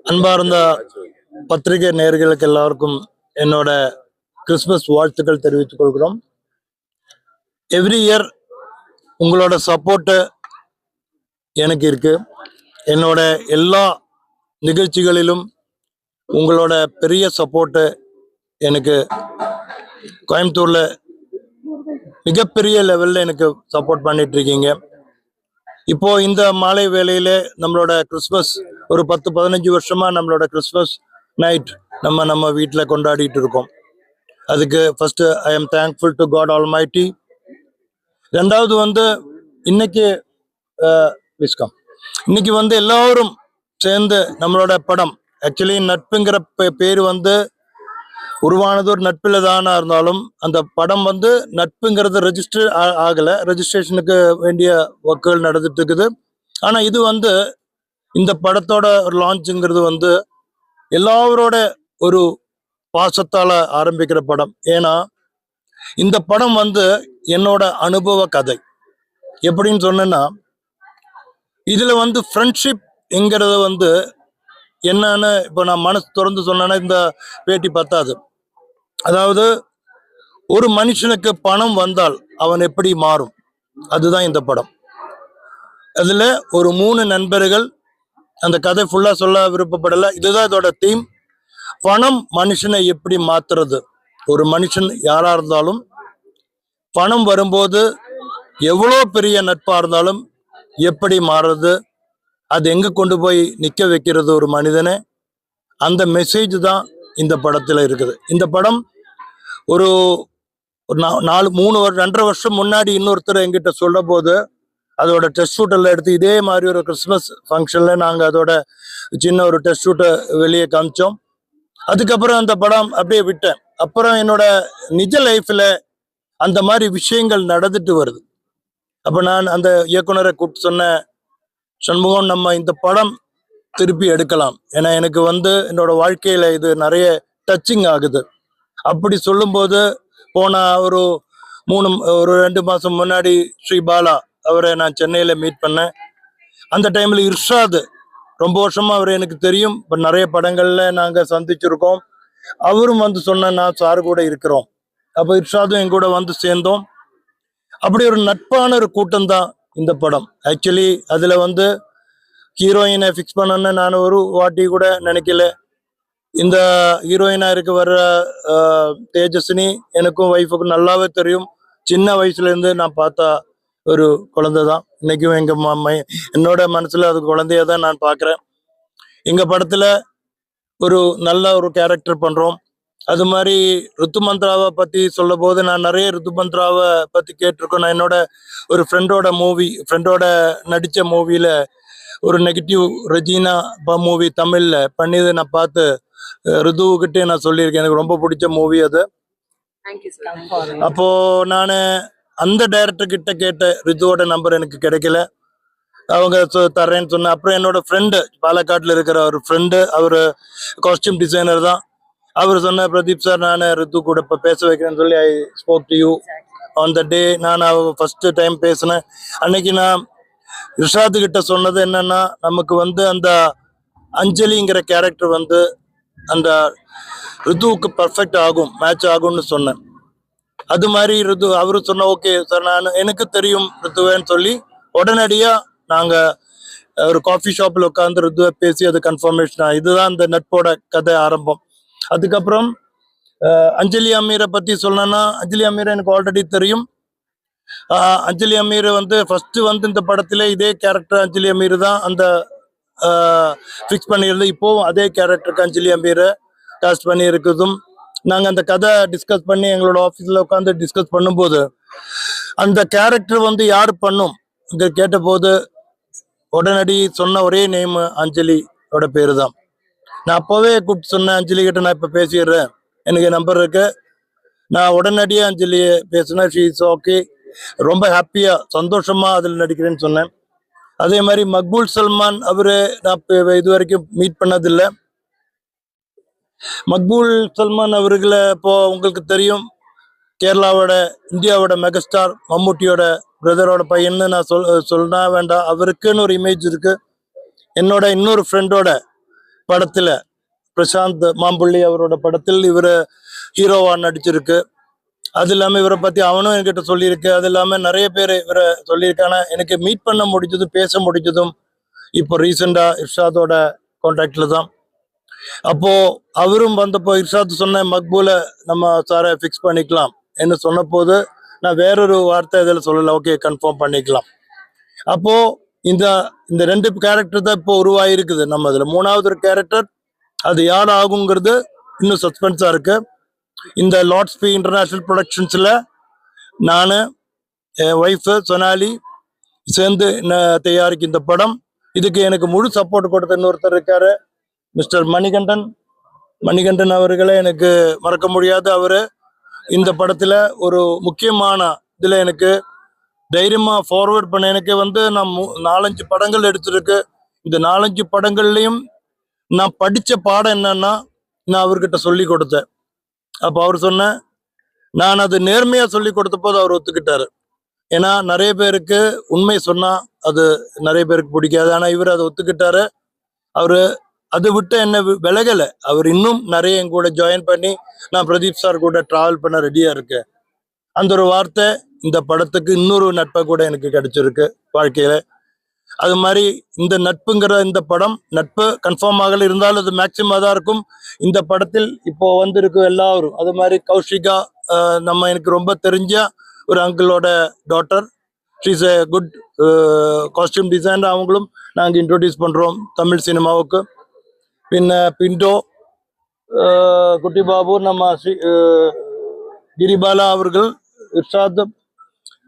அன்பார்ந்த பத்திரிகை நேர்களுக்கு எல்லாருக்கும் என்னோட கிறிஸ்மஸ் வாழ்த்துக்கள் தெரிவித்துக் கொள்கிறோம். எவ்ரி இயர் உங்களோட சப்போர்ட்டு எனக்கு இருக்கு. என்னோட எல்லா நிகழ்ச்சிகளிலும் உங்களோட பெரிய சப்போர்ட்டு எனக்கு கோயம்புத்தூரில் மிகப்பெரிய லெவலில் எனக்கு சப்போர்ட் பண்ணிட்டு இருக்கீங்க. இப்போ இந்த மாலை வேலையில நம்மளோட கிறிஸ்மஸ் ஒரு பத்து பதினஞ்சு வருஷமா நம்மளோட கிறிஸ்மஸ் நைட் நம்ம நம்ம வீட்டில் கொண்டாடிட்டு இருக்கோம். அதுக்கு first I am thankful to God almighty ரெண்டாவது வந்து இன்னைக்கு கம் இன்னைக்கு வந்து எல்லாரும் சேர்ந்து நம்மளோட படம் ஆக்சுவலி நட்புங்கிற பே- பேர் வந்து உருவானது ஒரு நட்பில் தானாக இருந்தாலும் அந்த படம் வந்து நட்புங்கிறது ரெஜிஸ்டர் ஆகலை. ரெஜிஸ்ட்ரேஷனுக்கு வேண்டிய ஒர்க்குகள் நடந்துட்டு இருக்குது. ஆனால் இது வந்து இந்த படத்தோட லான்ச்சுங்கிறது வந்து எல்லாரோட ஒரு பாசத்தால் ஆரம்பிக்கிற படம். ஏன்னா இந்த படம் வந்து என்னோட அனுபவ கதை. எப்படின்னு சொன்னேன்னா இதில் வந்து ஃப்ரெண்ட்ஷிப் எங்கிறது வந்து என்னன்னு இப்போ நான் மனசு திறந்து சொன்னேன்னா இந்த பேட்டி பத்தாது. அதாவது ஒரு மனுஷனுக்கு பணம் வந்தால் அவன் எப்படி மாறும்? அதுதான் இந்த படம். அதில் ஒரு மூணு நண்பர்கள் அந்த கதை ஃபுல்லாக சொல்ல விருப்பப்படலை. இதுதான் இதோட தீம் பணம் மனுஷனை எப்படி மாற்றுறது ஒரு மனுஷன் யாராக இருந்தாலும் பணம் வரும்போது எவ்வளோ பெரிய நட்பாக இருந்தாலும் எப்படி மாறுறது? அது எங்கே கொண்டு போய் நிற்க வைக்கிறது ஒரு மனிதனை? அந்த மெசேஜ் தான் இந்த படத்தில் இருக்குது. இந்த படம் ஒரு ஒரு நா- நாலு மூணு வரு- ரெண்டரை வருஷம் முன்னாடி இன்னொருத்தர் எங்கிட்ட சொல்ல போது அதோட டெஸ்ட் ஷூட்டெல்லாம் எடுத்து இதே மாதிரி ஒரு கிறிஸ்மஸ் ஃபங்க்ஷனில் நாங்கள் அதோட சின்ன ஒரு டெஸ்ட் ஷூட்டை வெளியே காமிச்சோம். அதுக்கப்புறம் அந்த படம் அப்படியே விட்டேன். அப்புறம் என்னோட நிஜ லைஃப்பில் அந்த மாதிரி விஷயங்கள் நடந்துட்டு வருது. அப்போ நான் அந்த இயக்குனரை கூப்பிட்டு சொன்னேன் சண்முகம் நம்ம இந்த படம் திருப்பி எடுக்கலாம். ஏன்னா எனக்கு வந்து என்னோட வாழ்க்கையில் இது நிறைய டச்சிங் ஆகுது. அப்படி சொல்லும்போது போன ஒரு மூணு ஒரு ரெண்டு மாதம் முன்னாடி ஸ்ரீ பாலா அவரை நான் சென்னையில் மீட் பண்ணேன். அந்த டைமில் இர்ஷாது. ரொம்ப வருஷமாக அவர் எனக்கு தெரியும். இப்போ நிறைய படங்களில் நாங்கள் சந்திச்சிருக்கோம். அவரும் வந்து சொன்ன நான் சார் கூட இருக்கிறோம். அப்போ இர்ஷாதும் என் கூட வந்து சேர்ந்தோம். அப்படி ஒரு நட்பான ஒரு கூட்டம் தான் இந்த படம். ஆக்சுவலி அதில் வந்து ஹீரோயினை ஃபிக்ஸ் பண்ணணும்னு நான் ஒரு வாட்டி கூட நினைக்கல. இந்த ஹீரோயினா இருக்க வர்ற தேஜஸ்வினி எனக்கும் ஒய்ஃபுக்கும் நல்லாவே தெரியும். சின்ன வயசுலேருந்து நான் பார்த்த ஒரு குழந்தை தான் இன்னைக்கும் எங்கள் ம- ம- என்னோட மனசில் அது குழந்தைய தான் நான் பார்க்குறேன். எங்கள் படத்தில் ஒரு நல்ல ஒரு கேரக்டர் பண்ணுறோம் அது மாதிரி ருத்துமந்த்ராவை பற்றி சொல்லும் போது நான் நிறைய ருத்துமந்த்ராவை பற்றி கேட்டிருக்கோம். நான் என்னோட ஒரு ஃப்ரெண்டோட மூவி ஃப்ரெண்டோட நடித்த மூவியில் ஒரு நெகட்டிவ் ரெஜினா மூவி தமிழில் பண்ணியதை நான் பார்த்து ருதுவுக்கிட்டே நான் சொல்லியிருக்கேன். எனக்கு ரொம்ப பிடிச்ச மூவி அது. அப்போ நான் அந்த டைரக்டர் கிட்ட கேட்ட ரிதுவோட நம்பர் எனக்கு கிடைக்கல. அவங்க தர்றேன்னு சொன்ன அப்புறம் என்னோட ஃப்ரெண்டு பாலக்காட்டில் இருக்கிற ஒரு ஃப்ரெண்டு அவர் காஸ்டியூம் டிசைனர் தான். அவர் சொன்ன பிரதீப் சார் நான் ரித்து கூட இப்போ பேச வைக்கிறேன்னு சொல்லி I spoke to you on the day நான் அவ ஃபர்ஸ்ட் டைம் பேசினேன். அன்னைக்கு நான் ரிஷாத் கிட்ட சொன்னது என்னன்னா நமக்கு வந்து அந்த அஞ்சலிங்கிற கேரக்டர் வந்து அந்த ரித்துவுக்கு பர்ஃபெக்ட் ஆகும் மேட்ச் ஆகும்னு சொன்னேன். அது மாதிரி ரித்து அவரு சொன்ன ஓகே சார் நான் எனக்கு தெரியும் ரித்துவேன்னு சொல்லி உடனடியா நாங்க ஒரு காஃபி ஷாப்ல உட்காந்து ரித்துவை பேசி அது கன்ஃபர்மேஷன் இதுதான் அந்த நட்போட கதை ஆரம்பம். அதுக்கப்புறம் அஞ்சலி அமீரை பத்தி சொல்லணும்னா அஞ்சலி அமீரை எனக்கு ஆல்ரெடி தெரியும். அஞ்சலி அமீர் வந்து ஃபர்ஸ்ட் வந்து இந்த படத்தில் இதே கேரக்டர் அஞ்சலி அமீர் தான் அந்த ஃபிக்ஸ் பண்ணியிருந்தோம் இப்போவும் அதே கேரக்டருக்கு அஞ்சலி அம்பீரை காஸ்ட் பண்ணி இருக்குதும். நாங்கள் அந்த கதை டிஸ்கஸ் பண்ணி எங்களோட ஆஃபீஸில் உட்காந்து டிஸ்கஸ் பண்ணும்போது அந்த கேரக்டர் வந்து யார் பண்ணும்? இங்கே கேட்டபோது உடனடி சொன்ன ஒரே நேம் அஞ்சலியோட பேர் தான் நான் அப்போவே கூப்பிட்டு சொன்னேன் அஞ்சலி கிட்ட நான் இப்போ பேசிடுறேன். எனக்கு நம்பர் இருக்கு. நான் உடனடியாக அஞ்சலியை பேசினேன். ஷீ இஸ் ஓகே ரொம்ப ஹாப்பியாக சந்தோஷமாக அதில் நடிக்கிறேன்னு சொன்னேன். அதே மாதிரி மக்பூல் சல்மான் அவரு நான் இப்ப இது வரைக்கும் மீட் பண்ணதில்லை. மக்பூல் சல்மான் அவர்களை இப்போ உங்களுக்கு தெரியும் கேரளாவோட இந்தியாவோட மெகாஸ்டார் மம்முட்டியோட பிரதரோட பையன்னு நான் சொல் சொன்னா வேண்டாம். அவருக்குன்னு ஒரு இமேஜ் இருக்கு. என்னோட இன்னொரு ஃப்ரெண்டோட படத்தில் பிரசாந்த் மாம்புள்ளி அவரோட படத்தில் இவர் ஹீரோவாக நடிச்சிருக்கு. அது இல்லாமல் இவரை பற்றி அவனும் என்கிட்ட சொல்லியிருக்கு. அது இல்லாமல் நிறைய பேர் இவரை சொல்லியிருக்கானா எனக்கு மீட் பண்ண முடிஞ்சதும் பேச முடிஞ்சதும் இப்போ ரீசெண்டாக இர்ஷாதோட கான்டாக்டில் தான். அப்போது அவரும் வந்தப்போ இர்ஷாத் சொன்ன மக்பூலை நம்ம சாரை ஃபிக்ஸ் பண்ணிக்கலாம் என்று சொன்னபோது நான் வேறொரு வார்த்தை இதில் சொல்லலை. ஓகே கன்ஃபார்ம் பண்ணிக்கலாம். அப்போது இந்த இந்த ரெண்டு கேரக்டர் தான் இப்போ உருவாயிருக்குது நம்ம இதில் மூணாவது ஒரு கேரக்டர் அது யார் ஆகுங்கிறது இன்னும் சஸ்பென்ஸாக இருக்குது இந்த லார்ட்ஸ் பி இன்டர்நேஷ்னல் ப்ரொடக்ஷன்ஸில் நான் என் ஒய்ஃபு சொனாலி சேர்ந்து தயாரிக்கும் இந்த படம். இதுக்கு எனக்கு முழு சப்போர்ட் கொடுத்த இன்னொருத்தர் இருக்காரு மிஸ்டர் மணிகண்டன். மணிகண்டன் அவர்களை எனக்கு மறக்க முடியாது அவர். இந்த படத்தில் ஒரு முக்கியமான இதில் எனக்கு தைரியமாக ஃபார்வேர்ட் பண்ண எனக்கு வந்து நான் நாலஞ்சு படங்கள் எடுத்திருக்கு. இந்த நாலஞ்சு படங்கள்லையும் நான் படித்த பாடம் என்னன்னா நான் அவர்கிட்ட சொல்லி கொடுத்தேன். அப்போ அவர் சொன்ன நான் அது நேர்மையாக சொல்லி கொடுத்த போது அவர் ஒத்துக்கிட்டாரு. ஏன்னா நிறைய பேருக்கு உண்மை சொன்னால் அது நிறைய பேருக்கு பிடிக்காது. ஆனால் இவர் அதை ஒத்துக்கிட்டாரு. அவர் அதை விட்டு என்ன விலகலை. அவர் இன்னும் நிறைய என் கூட ஜாயின் பண்ணி நான் பிரதீப் சார் கூட ட்ராவல் பண்ண ரெடியாக இருக்கேன். அந்த ஒரு வார்த்தை இந்த படத்துக்கு இன்னொரு நட்பை கூட எனக்கு கிடைச்சிருக்கு வாழ்க்கையில். அது மாதிரி இந்த நட்புங்கிற இந்த படம் நட்பு கன்ஃபார்ம் இருந்தாலும் அது மேக்சிமம் தான் இருக்கும். இந்த படத்தில் இப்போ வந்திருக்கும் எல்லாரும். அது மாதிரி கௌஷிகா நம்ம எனக்கு ரொம்ப தெரிஞ்ச ஒரு அங்கிளோட daughter she's a good costume designer அவங்களும் நாங்கள் இன்ட்ரோடியூஸ் பண்ணுறோம் தமிழ் சினிமாவுக்கு. பின்ன பிண்டோ குட்டி பாபு நம்ம ஸ்ரீ கிரிபாலா அவர்கள் இர்ஷாத்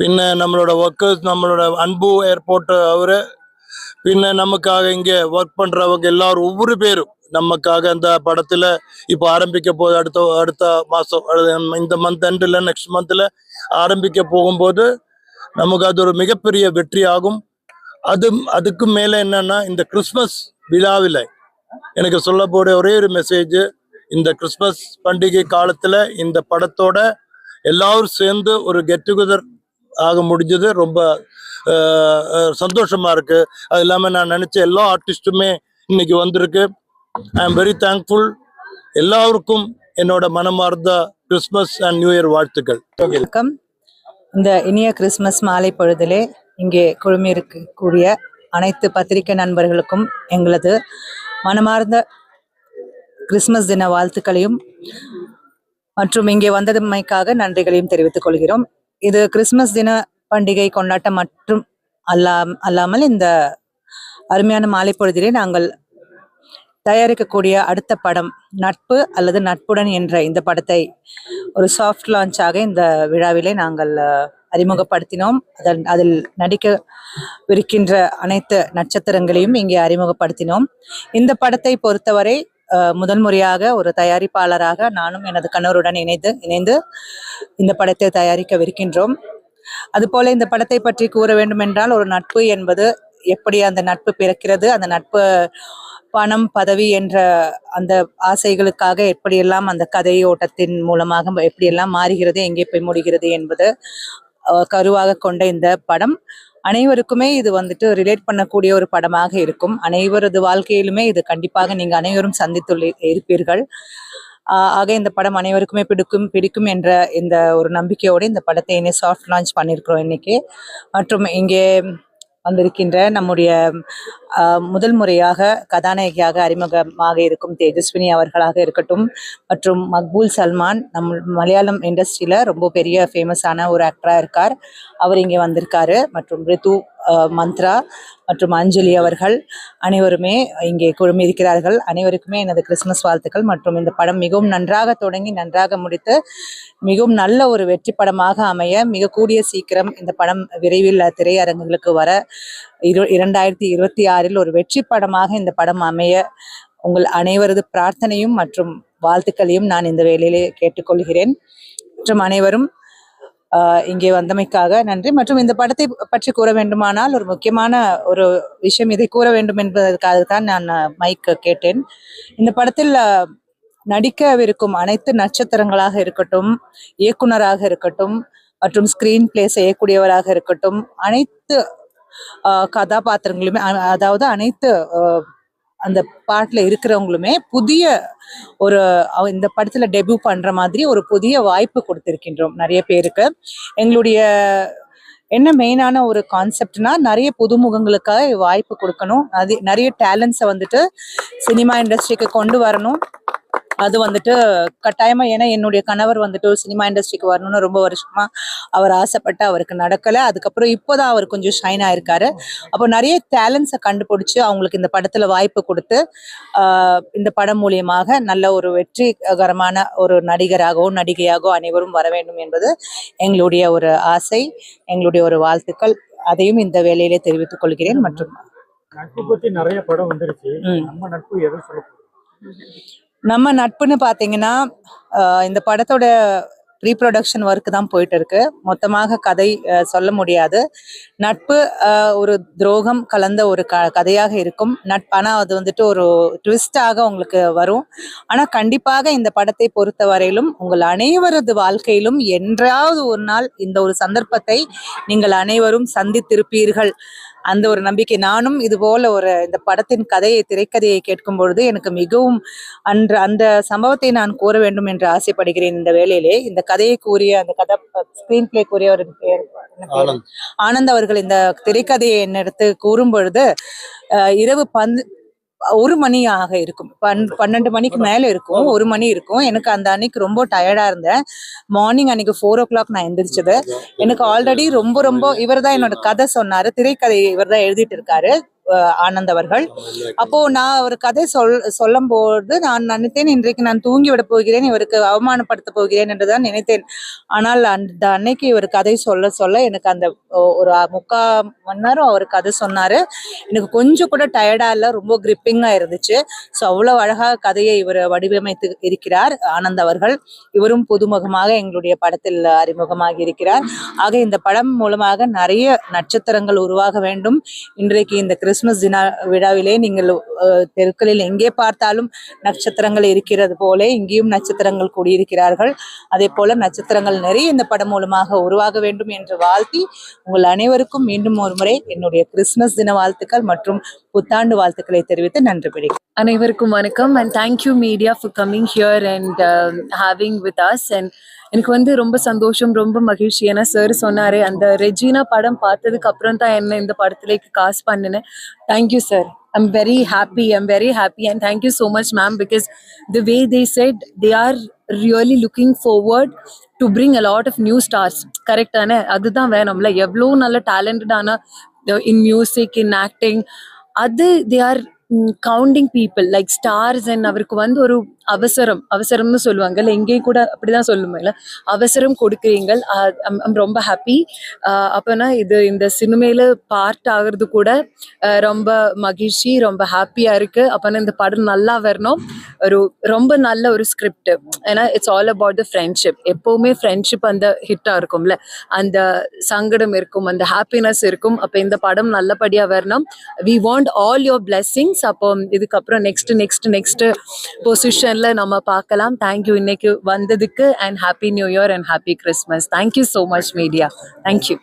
பின்ன நம்மளோட ஒர்க்கர்ஸ் நம்மளோட அன்பு ஏர்போர்ட் அவரு. பின்ன நமக்காக இங்க ஒர்க் பண்றவங்க எல்லாரும் ஒவ்வொரு பேரும் நமக்காக அந்த படத்துல இப்போ ஆரம்பிக்க போகுது அடுத்த அடுத்த மாசம் அல்லது இந்த மந்த் எண்டில் நெக்ஸ்ட் மந்த்ல ஆரம்பிக்க போகும்போது நமக்கு அது ஒரு மிகப்பெரிய வெற்றி ஆகும். அது அதுக்கு மேல என்னன்னா இந்த கிறிஸ்மஸ் விழாவில் எனக்கு சொல்ல ஒரே ஒரு மெசேஜ் இந்த கிறிஸ்மஸ் பண்டிகை காலத்துல இந்த படத்தோட எல்லாரும் சேர்ந்து ஒரு கெட் டுகெதர் ஆக முடிஞ்சது. ரொம்ப சந்தோஷமாக இருக்குது சந்தோஷமா இருக்கு. அது இல்லாமல் நான் நினச்ச எல்லா ஆர்டிஸ்ட்டுமே இன்னைக்கு வந்திருக்கு. ஐ எம் வெரி தேங்க்ஃபுல் எல்லாருக்கும் என்னோட மனமார்ந்த கிறிஸ்மஸ் அண்ட் நியூ இயர் வாழ்த்துக்கள். வணக்கம். இந்த இனிய கிறிஸ்மஸ் மாலை பொழுதிலே இங்கே குழுமியிருக்கக்கூடிய அனைத்து பத்திரிகை நண்பர்களுக்கும் எங்களது மனமார்ந்த கிறிஸ்மஸ் தின வாழ்த்துக்களையும் மற்றும் இங்கே வந்ததுமைக்காக நன்றிகளையும் தெரிவித்துக் கொள்கிறோம். இது கிறிஸ்மஸ் தின பண்டிகை கொண்டாட்டம் மற்றும் அல்லா அல்லாமல் இந்த அருமையான மாலை பொழுதிலே நாங்கள் தயாரிக்கக்கூடிய அடுத்த படம் நட்பு அல்லது நட்புடன் என்ற இந்த படத்தை ஒரு சாஃப்ட் லான்ச்சாக இந்த விழாவிலே நாங்கள் அறிமுகப்படுத்தினோம். அதன் அதில் நடிக்கவிருக்கின்ற அனைத்து நட்சத்திரங்களையும் இங்கே அறிமுகப்படுத்தினோம். இந்த படத்தை பொறுத்தவரை முதல் முறையாக ஒரு தயாரிப்பாளராக நானும் எனது கணவருடன் இணைந்து இணைந்து இந்த படத்தை தயாரிக்கவிருக்கின்றோம். அதுபோல இந்த படத்தை பற்றி கூற வேண்டுமென்றால் ஒரு நட்பு என்பது எப்படி அந்த நட்பு பிறக்கிறது அந்த நட்பு பணம் பதவி என்ற அந்த ஆசைகளுக்காக எப்படியெல்லாம் அந்த கதை ஓட்டத்தின் மூலமாக எப்படியெல்லாம் மாறுகிறது எங்கே போய் முடிகிறது என்பது கருவாக கொண்ட இந்த படம். அனைவருக்குமே இது வந்துட்டு ரிலேட் பண்ணக்கூடிய ஒரு படமாக இருக்கும். அனைவரது வாழ்க்கையிலுமே இது கண்டிப்பாக நீங்கள் அனைவரும் சந்தித்துள்ள இருப்பீர்கள். ஆக இந்த படம் அனைவருக்குமே பிடிக்கும் பிடிக்கும் என்ற இந்த ஒரு நம்பிக்கையோடு இந்த படத்தை இன்னும் சாஃப்ட் லான்ச் பண்ணியிருக்கிறோம் இன்னைக்கு. மற்றும் இங்கே வந்திருக்கின்ற நம்முடைய முதல் முறையாக கதாநாயகியாக அறிமுகமாக இருக்கும் தேஜஸ்வினி அவர்களாக இருக்கட்டும் மற்றும் மக்பூல் சல்மான் நம் மலையாளம் இண்டஸ்ட்ரியில் ரொம்ப பெரிய ஃபேமஸான ஒரு ஆக்டரா இருக்கார். அவர் இங்கே வந்திருக்காரு மற்றும் ரித்து மந்த்ரா மற்றும் அஞ்சலி அவர்கள் அனைவருமே இங்கே குழுமியிருக்கிறார்கள். அனைவருக்குமே எனது கிறிஸ்துமஸ் வாழ்த்துக்கள். மற்றும் இந்த படம் மிகவும் நன்றாக தொடங்கி நன்றாக முடித்து மிகவும் நல்ல ஒரு வெற்றி படமாக அமைய மிக கூடிய சீக்கிரம் இந்த படம் விரைவில் திரையரங்குகளுக்கு வர இரு இரண்டாயிரத்தி இருபத்தி ஆறில் ஒரு வெற்றி படமாக இந்த படம் அமைய உங்கள் அனைவரது பிரார்த்தனையும் மற்றும் வாழ்த்துக்களையும் நான் இந்த வேலையிலே கேட்டுக்கொள்கிறேன். மற்றும் அனைவரும் இங்கே வந்தமைக்காக நன்றி. மற்றும் இந்த படத்தை பற்றி கூற வேண்டுமானால் ஒரு முக்கியமான ஒரு விஷயம் இதை கூற வேண்டும் என்பதற்காக தான் நான் மைக் கேட்டேன். இந்த படத்தில் நடிக்கவிருக்கும் அனைத்து நட்சத்திரங்களாக இருக்கட்டும் இயக்குனராக இருக்கட்டும் மற்றும் ஸ்கிரீன் பிளே செய்யக்கூடியவராக இருக்கட்டும் அனைத்து ஆஹ், கதாபாத்திரங்களுமே அதாவது அனைத்து ஆஹ், அந்த பாட்டில் இருக்கிறவங்களுமே புதிய ஒரு இந்த படத்தில் டெபியூ பண்ணுற மாதிரி ஒரு புதிய வாய்ப்பு கொடுத்துருக்கின்றோம் நிறைய பேருக்கு. எங்களுடைய என்ன மெயினான ஒரு கான்செப்ட்னா நிறைய புதுமுகங்களுக்காக வாய்ப்பு கொடுக்கணும். அது நிறைய டேலண்ட்ஸை வந்துட்டு சினிமா இண்டஸ்ட்ரிக்கு கொண்டு வரணும். அது வந்துட்டு கட்டாயமா ஏன்னா என்னுடைய கணவர் வந்துட்டு சினிமா இண்டஸ்ட்ரிக்கு வரணும்னு ரொம்ப வருஷமா அவர் ஆசைப்பட்டு அவருக்கு நடக்கல. அதுக்கப்புறம் இப்போதான் அவர் கொஞ்சம் ஷைன் ஆயிருக்காரு. அப்போ நிறைய டேலண்ட்ஸை கண்டுபிடிச்சு அவங்களுக்கு இந்த படத்துல வாய்ப்பு கொடுத்து இந்த படம் மூலியமாக நல்ல ஒரு வெற்றிகரமான ஒரு நடிகராகவோ நடிகையாகவோ அனைவரும் வர வேண்டும் என்பது எங்களுடைய ஒரு ஆசை எங்களுடைய ஒரு வாழ்த்துக்கள். அதையும் இந்த வேலையிலே தெரிவித்துக் கொள்கிறேன். மற்றும் நட்பு பத்தி நிறைய படம் வந்துருச்சு. நம்ம நட்பு எதை சொல்ல நம்ம நட்புன்னு பார்த்தீங்கன்னா இந்த படத்தோட ப்ரீ ப்ரொடக்ஷன் ஒர்க் தான் போயிட்டு இருக்கு மொத்தமாக கதை சொல்ல முடியாது. நட்பு ஒரு துரோகம் கலந்த ஒரு க கதையாக இருக்கும். நட்பு ஆனால் அது வந்துட்டு ஒரு ட்விஸ்டாக உங்களுக்கு வரும். ஆனால் கண்டிப்பாக இந்த படத்தை பொறுத்த வரையிலும் உங்கள் அனைவரது வாழ்க்கையிலும் என்றாவது ஒரு நாள் இந்த ஒரு சந்தர்ப்பத்தை நீங்கள் அனைவரும் சந்தித்திருப்பீர்கள். அந்த ஒரு நம்பிக்கை. நானும் இது போல ஒரு இந்த படத்தின் கதையை திரைக்கதையை கேட்கும் பொழுது எனக்கு மிகவும் அன்று அந்த சம்பவத்தை நான் கூற வேண்டும் என்று ஆசைப்படுகிறேன் இந்த வேளையிலே. இந்த கதையை கூறிய அந்த கதை ஸ்கிரீன் பிளே பெயர் என்ன பேரு? ஆனந்த். அவர்கள் இந்த திரைக்கதையை என்னிடத்து கூறும் பொழுது இரவு பந்து ஒரு மணி ஆக இருக்கும். பன் பன்னெண்டு மணிக்கு மேல இருக்கும். ஒரு மணி இருக்கும். எனக்கு அந்த அன்னைக்கு ரொம்ப டயர்டா இருந்தேன். மார்னிங் அன்னைக்கு ஃபோர் ஓ கிளாக் நான் எந்திரிச்சது. எனக்கு ஆல்ரெடி ரொம்ப ரொம்ப இவர் தான் என்னோட கதை சொன்னாரு. திரைக்கதை இவர் தான் எழுதிட்டு இருக்காரு. ஆனந்த் அவர்கள் அப்போ நான் ஒரு கதை சொல் சொல்லும் போது நான் நினைத்தேன் இன்றைக்கு நான் தூங்கி விட போகிறேன் இவருக்கு அவமானப்படுத்த போகிறேன் என்றுதான் நினைத்தேன். ஆனால் அந்த அன்னைக்கு இவர் கதை சொல்ல சொல்ல எனக்கு அந்த ஒரு முக்கா மணி நேரம் அவர் கதை சொன்னாரு. எனக்கு கொஞ்சம் கூட டயர்டா இல்லை ரொம்ப கிரிப்பிங்கா இருந்துச்சு. ஸோ அவ்வளவு அழகாக கதையை இவர் வடிவமைத்து இருக்கிறார் ஆனந்த் அவர்கள் இவரும் புதுமுகமாக எங்களுடைய படத்தில் அறிமுகமாகி இருக்கிறார். ஆக இந்த படம் மூலமாக நிறைய நட்சத்திரங்கள் உருவாக வேண்டும். இன்றைக்கு இந்த கிறிஸ்துமஸ் தின விழாவிலே நீங்கள் தெருக்களில் எங்கே பார்த்தாலும் நட்சத்திரங்கள் இருக்கிறது போல இங்கேயும் நட்சத்திரங்கள் கூடியிருக்கிறார்கள். அதே போல நட்சத்திரங்கள் நிறைய இந்த படம் மூலமாக உருவாக வேண்டும் என்று வாழ்த்தி உங்கள் அனைவருக்கும் மீண்டும் ஒரு முறை என்னுடைய கிறிஸ்துமஸ் தின வாழ்த்துக்கள் மற்றும் புத்தாண்டு வாழ்த்துக்களை தெரிவித்து நன்றி பிடிக்கிறேன் அனைவருக்கும் வணக்கம் and thank you media for coming here and having with us and எனக்கு வந்து ரொம்ப சந்தோஷம் ரொம்ப மகிழ்ச்சி. ஏன்னா சார் சொன்னாரு அந்த ரெஜினா படம் பார்த்ததுக்கு அப்புறம் தான் என்ன இந்த படத்துலேக்கு காசு பண்ணினேன். Thank you sir I'm very happy I'm very happy and thank you so much ma'am because the way they said they are really looking forward to bring a lot of new stars கரெக்டான அதுதான் வேணும்ல. எவ்வளோ நல்ல டேலண்டடான in music in acting அது they are counting people like stars and அவருக்கு வந்து ஒரு அவசரம் அவசரம்னு சொல்லுவாங்கல்ல எங்கேயும் கூட அப்படிதான் சொல்லுவேன்ல அவசரம் கொடுக்குறீங்கள் ரொம்ப ஹாப்பி அப்போனா இது இந்த சினிமையில பார்ட் ஆகுறது கூட ரொம்ப மகிழ்ச்சி ரொம்ப ஹாப்பியா இருக்கு. அப்போனா இந்த படம் நல்லா வரணும். ஒரு ரொம்ப நல்ல ஒரு ஸ்கிரிப்ட் ஏன்னா it's all about the friendship எப்பவுமே ஃப்ரெண்ட்ஷிப் அந்த ஹிட்டா இருக்கும்ல. அந்த சங்கடம் இருக்கும் அந்த ஹாப்பினஸ் இருக்கும். அப்போ இந்த படம் நல்லபடியா வரணும். We want all your blessings அப்போ இதுக்கப்புறம் நெக்ஸ்ட் நெக்ஸ்ட் நெக்ஸ்ட் பொசிஷன்ல நம்ம பார்க்கலாம். தேங்க்யூ இன்னைக்கு வந்ததுக்கு and happy new year and happy Christmas thank you so much media thank you